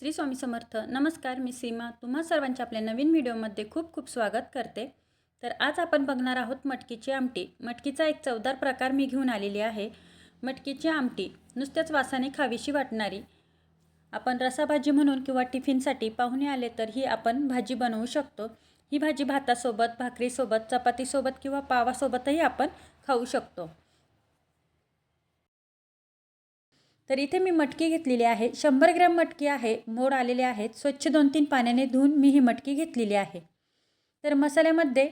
श्री स्वामी समर्थ. नमस्कार मी सीमा. तुम्हा सर्वांच्या आपल्या नवीन व्हिडिओमध्ये खूप खूप स्वागत करते. तर आज आपण बघणार आहोत मटकीची आमटी. मटकीचा एक चवदार प्रकार मी घेऊन आलेली आहे. मटकीची आमटी नुसत्याच वासाने खावीशी वाटणारी. आपण रसाभाजी म्हणून किंवा टिफिनसाठी पाहुणे आले तर ही आपण भाजी बनवू शकतो. ही भाजी भातासोबत भाकरीसोबत चपातीसोबत किंवा पावासोबतही आपण खाऊ शकतो. तर इथे मी मटकी घेतलेली आहे. शंभर ग्रॅम मटकी आहे. मोड आलेले आहेत. स्वच्छ दोन तीन पाण्याने धुवून मी ही मटकी घेतलेली आहे. तर मसाल्यामध्ये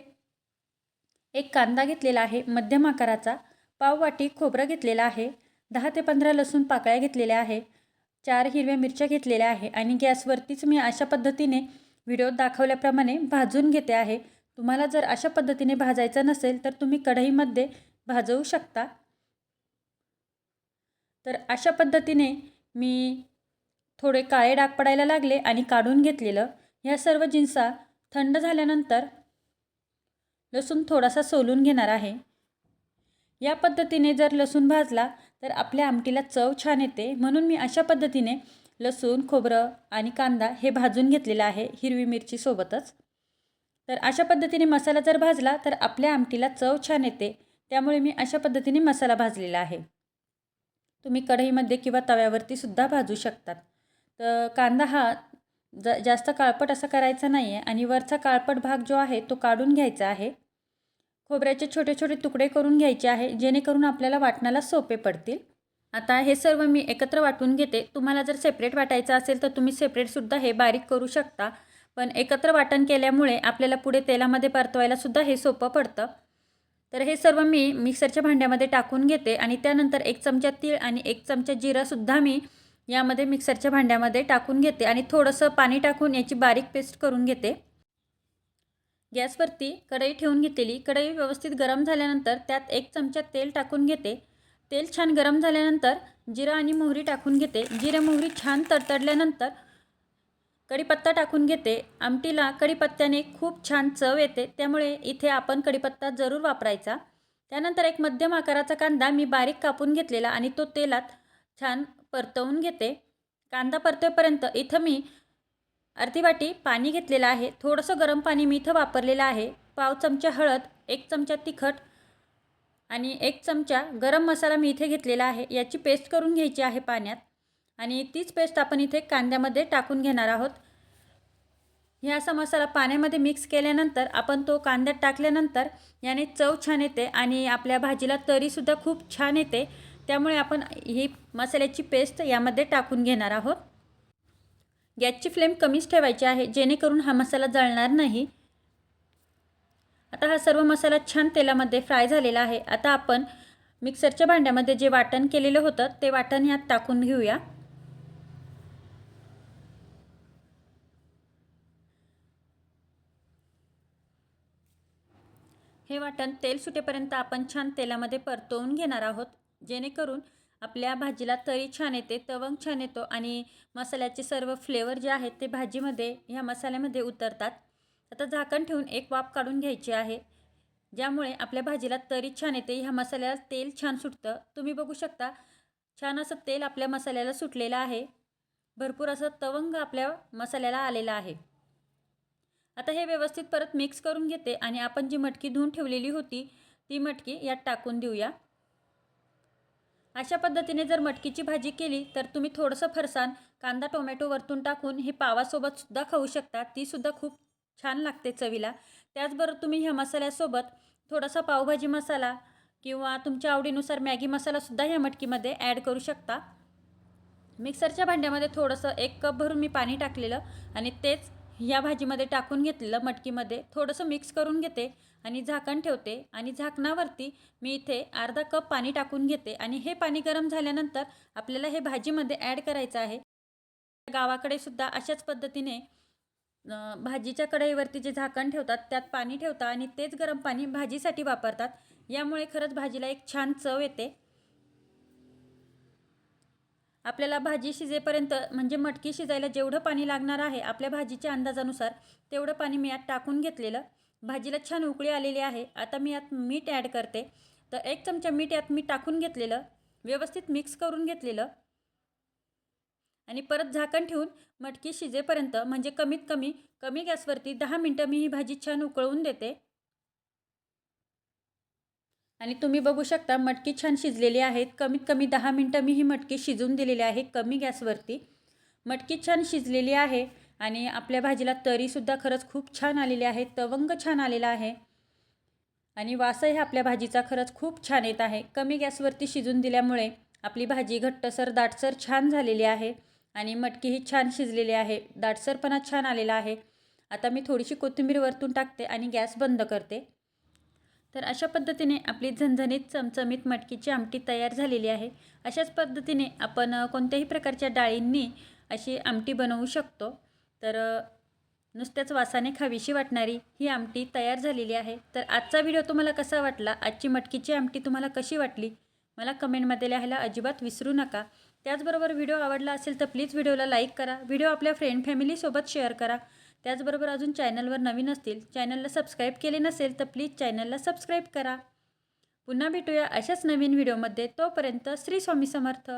एक कांदा घेतलेला आहे. मध्यम आकाराचा. पाव वाटी खोबरं घेतलेलं आहे. दहा ते पंधरा लसूण पाकळ्या घेतलेल्या आहे. चार हिरव्या मिरच्या घेतलेल्या आहे. आणि गॅसवरतीच मी अशा पद्धतीने व्हिडिओ दाखवल्याप्रमाणे भाजून घेते आहे. तुम्हाला जर अशा पद्धतीने भाजायचं नसेल तर तुम्ही कढईमध्ये भाजवू शकता. तर अशा पद्धतीने मी थोडे काळे डाग पडायला लागले आणि काढून घेतलेलं. ह्या सर्व जिन्सा थंड झाल्यानंतर लसूण थोडासा सोलून घेणार आहे. या पद्धतीने जर लसूण भाजला तर आपल्या आमटीला चव छान येते. म्हणून मी अशा पद्धतीने लसूण खोबरं आणि कांदा हे भाजून घेतलेलं आहे हिरवी मिरचीसोबतच तर अशा पद्धतीने मसाला जर भाजला तर आपल्या आमटीला चव छान येते. त्यामुळे मी अशा पद्धतीने मसाला भाजलेला आहे. तुम्ही कढईमध्ये किंवा तव्यावरती सुद्धा भाजू शकतात. तर कांदा हा ज जास्त काळपट असा करायचा नाही आहे आणि वरचा काळपट भाग जो आहे तो काढून घ्यायचा आहे. खोबऱ्याचे छोटे छोटे तुकडे करून घ्यायचे आहे जेणेकरून आपल्याला वाटणाला सोपे पडतील. आता हे सर्व मी एकत्र वाटून घेते. तुम्हाला जर सेपरेट वाटायचं असेल तर तुम्ही सेपरेटसुद्धा हे बारीक करू शकता. पण एकत्र वाटण केल्यामुळे आपल्याला पुढे तेलामध्ये परतवायलासुद्धा हे सोपं पडतं. तर हे सर्व मी मिक्सरच्या भांड्यामध्ये टाकून घेते आणि त्यानंतर एक चमचा तीळ आणि एक चमचा जिरंसुद्धा मी यामध्ये मिक्सरच्या भांड्यामध्ये टाकून घेते आणि थोडंसं पाणी टाकून याची बारीक पेस्ट करून घेते. गॅसवरती कढई ठेवून घेतलेली. कढई व्यवस्थित गरम झाल्यानंतर त्यात एक चमचा तेल टाकून घेते. तेल छान गरम झाल्यानंतर जिरं आणि मोहरी टाकून घेते. जिरा मोहरी छान तडतडल्यानंतर कढीपत्ता टाकून घेते. आमटीला कढीपत्त्याने खूप छान चव येते. त्यामुळे इथे आपण कढीपत्ता जरूर वापरायचा. त्यानंतर एक मध्यम आकाराचा कांदा मी बारीक कापून घेतलेला आणि तो तेलात छान परतवून घेते. कांदा परतवेपर्यंत इथं मी अर्धी वाटी पाणी घेतलेलं आहे. थोडंसं गरम पाणी मी इथं वापरलेलं आहे. पाव चमचा हळद एक चमचा तिखट आणि एक चमचा गरम मसाला मी इथे घेतलेला आहे. याची पेस्ट करून घ्यायची आहे पाण्यात. आणि तीच पेस्ट आपण इथे कांद्यामध्ये टाकून घेणार आहोत. हे असा मसाला पाण्यामध्ये मिक्स केल्यानंतर आपण तो कांद्यात टाकल्यानंतर याने चव छान येते आणि आपल्या भाजीला तरीसुद्धा खूप छान येते. त्यामुळे आपण ही मसाल्याची पेस्ट यामध्ये टाकून घेणार आहोत. गॅसची फ्लेम कमीच ठेवायची आहे जेणेकरून हा मसाला जळणार नाही. आता हा सर्व मसाला छान तेलामध्ये फ्राय झालेला आहे. आता आपण मिक्सरच्या भांड्यामध्ये जे वाटण केलेलं होतं ते वाटण यात टाकून घेऊया. हे वाटण तेल सुटेपर्यंत आपण छान तेलामध्ये परतवून घेणार आहोत. जेणेकरून आपल्या भाजीला तरी छान येते तवंग छान येतो आणि मसाल्याचे सर्व फ्लेवर जे आहेत ते भाजीमध्ये ह्या मसाल्यामध्ये उतरतात. आता झाकण ठेवून एक वाफ काढून घ्यायची आहे. ज्यामुळे आपल्या भाजीला तरी छान येते ह्या मसाल्याला तेल छान सुटतं. तुम्ही बघू शकता छान असं तेल आपल्या मसाल्याला सुटलेलं आहे. भरपूर असं तवंग आपल्या मसाल्याला आलेलं आहे. आता हे व्यवस्थित परत मिक्स करून घेते आणि आपण जी मटकी धुवून ठेवलेली होती ती मटकी यात टाकून देऊया. अशा पद्धतीने जर मटकीची भाजी केली तर तुम्ही थोडंसं फरसाण कांदा टोमॅटो वरतून टाकून हे पावासोबत सुद्धा खाऊ शकता. तीसुद्धा खूप छान लागते चवीला. त्याचबरोबर तुम्ही ह्या मसाल्यासोबत थोडासा पावभाजी मसाला किंवा तुमच्या आवडीनुसार मॅगी मसालासुद्धा ह्या मटकीमध्ये ॲड करू शकता. मिक्सरच्या भांड्यामध्ये थोडंसं एक कप भरून मी पाणी टाकलेलं आणि तेच या भाजीमध्ये टाकून घेतलेलं मटकीमध्ये थोडंसं मिक्स करून घेते आणि झाकण ठेवते आणि झाकणावरती मी इथे अर्धा कप पाणी टाकून घेते आणि हे पाणी गरम झाल्यानंतर आपल्याला हे भाजीमध्ये ॲड करायचं आहे. गावाकडे सुद्धा अशाच पद्धतीने भाजीच्या कढईवरती जे झाकण ठेवतात त्यात पाणी ठेवतात आणि तेच गरम पाणी भाजीसाठी वापरतात. यामुळे खरंच भाजीला एक छान चव येते. आपल्याला भाजी शिजेपर्यंत म्हणजे मटकी शिजायला जेवढं पाणी लागणार आहे आपल्या भाजीच्या अंदाजानुसार तेवढं पाणी मी यात टाकून घेतलेलं. भाजीला छान उकळी आलेली आहे. आता मी यात मीठ ॲड करते. तर एक चमचा मीठ यात मी टाकून घेतलेलं. व्यवस्थित मिक्स करून घेतलेलं. आणि परत झाकण ठेवून मटकी शिजेपर्यंत म्हणजे कमीत कमी कमी गॅसवरती दहा मिनटं मी ही भाजी छान उकळवून देते. आणि तुम्ही बघू शकता मटकी छान शिजलेली आहेत. कमीत कमी दहा मिनटं मी ही मटकी शिजून दिलेली आहे कमी गॅसवरती. मटकी छान शिजलेली आहे आणि आपल्या भाजीला तरीसुद्धा खरंच खूप छान आलेली आहे तवंग छान आलेला आहे. आणि वासही आपल्या भाजीचा खरंच खूप छान येत आहे. कमी गॅसवरती शिजून दिल्यामुळे आपली भाजी घट्टसर दाटसर छान झालेली आहे आणि मटकीही छान शिजलेली आहे. दाटसरपणा छान आलेला आहे. आता मी थोडीशी कोथिंबीर वरतून टाकते आणि गॅस बंद करते. तर अशा पद्धतीने आपली झणझणीत चमचमीत मटकीची आमटी तयार झालेली आहे. अशाच पद्धतीने आपण कोणत्याही प्रकारच्या डाळींनी अशी आमटी बनवू शकतो. तर नुसत्याच वासाने खावीशी वाटणारी ही आमटी तयार झालेली आहे. तर आजचा व्हिडिओ तुम्हाला कसा वाटला? आजची मटकीची आमटी तुम्हाला कशी वाटली? मला कमेंटमध्ये लिहायला अजिबात विसरू नका. त्याचबरोबर व्हिडिओ आवडला असेल तर प्लीज व्हिडिओला लाईक करा. व्हिडिओ आपल्या फ्रेंड फॅमिलीसोबत शेअर करा. त्याचबरोबर अजून चॅनलवर नवीन असतील चॅनलला सबस्क्राईब केले नसेल तर प्लीज चॅनलला सबस्क्राईब करा. पुन्हा भेटूया अशाच नवीन व्हिडिओमध्ये तोपर्यंत श्री स्वामी समर्थ.